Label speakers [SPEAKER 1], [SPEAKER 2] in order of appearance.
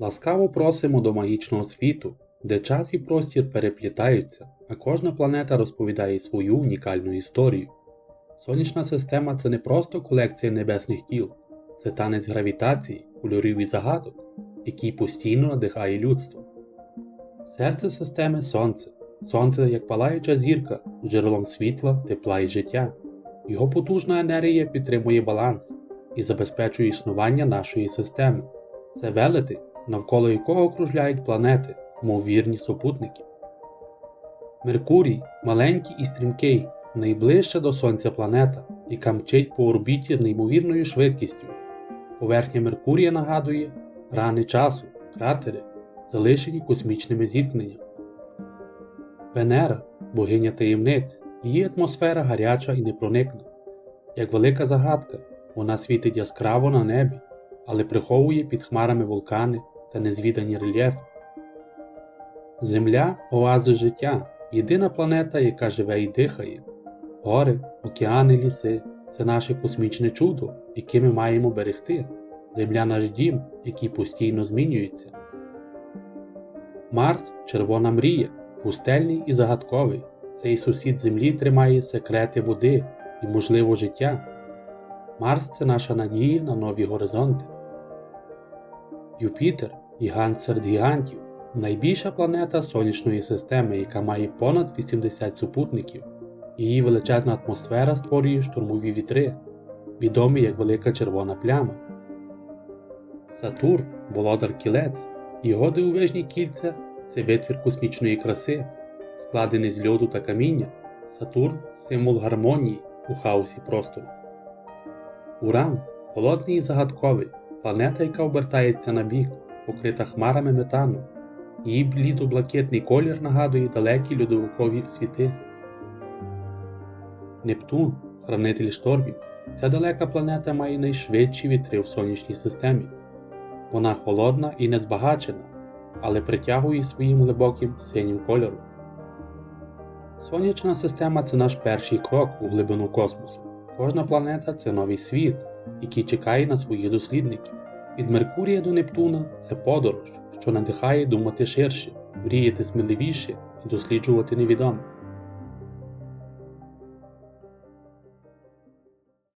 [SPEAKER 1] Ласкаво просимо до магічного світу, де час і простір переплітаються, а кожна планета розповідає свою унікальну історію. Сонячна система це не просто колекція небесних тіл, це танець гравітації, кольорів і загадок, який постійно надихає людство. Серце системи Сонце. Сонце як палаюча зірка, джерелом світла, тепла і життя. Його потужна енергія підтримує баланс і забезпечує існування нашої системи. Це велетень, навколо якого окружляють планети, мов вірні супутники. Меркурій маленький і стрімкий, найближча до Сонця планета, яка мчить по орбіті з неймовірною швидкістю. Поверхня Меркурія нагадує рани часу, кратери, залишені космічними зіткненнями. Венера богиня таємниць, її атмосфера гаряча і непроникна. Як велика загадка, вона світить яскраво на небі, але приховує під хмарами вулкани та незвідані рельєфи. Земля оази життя, єдина планета, яка живе і дихає. Гори, океани, ліси це наше космічне чудо, яке ми маємо берегти. Земля наш дім, який постійно змінюється. Марс червона мрія, пустельний і загадковий. Цей сусід Землі тримає секрети води і, можливо, життя. Марс це наша надія на нові горизонти. Юпітер гігант серед гігантів, найбільша планета сонячної системи, яка має понад 80 супутників. Її величезна атмосфера створює штурмові вітри, відомі як велика червона пляма. Сатурн володар кілець, його дивовижні кільця це витвір космічної краси, складений з льоду та каміння. Сатурн символ гармонії у хаосі простору. Уран холодний і загадковий, планета, яка обертається на бік, покрита хмарами метану. Її блідо-блакитний колір нагадує далекі льодовикові світи. Нептун, хранитель штормів, ця далека планета має найшвидші вітри в сонячній системі. Вона холодна і незбагачена, але притягує своїм глибоким синім кольором. Сонячна система це наш перший крок у глибину космосу. Кожна планета це новий світ, який чекає на своїх дослідників. Від Меркурія до Нептуна це подорож, що надихає думати ширше, мріяти сміливіше і досліджувати невідоме.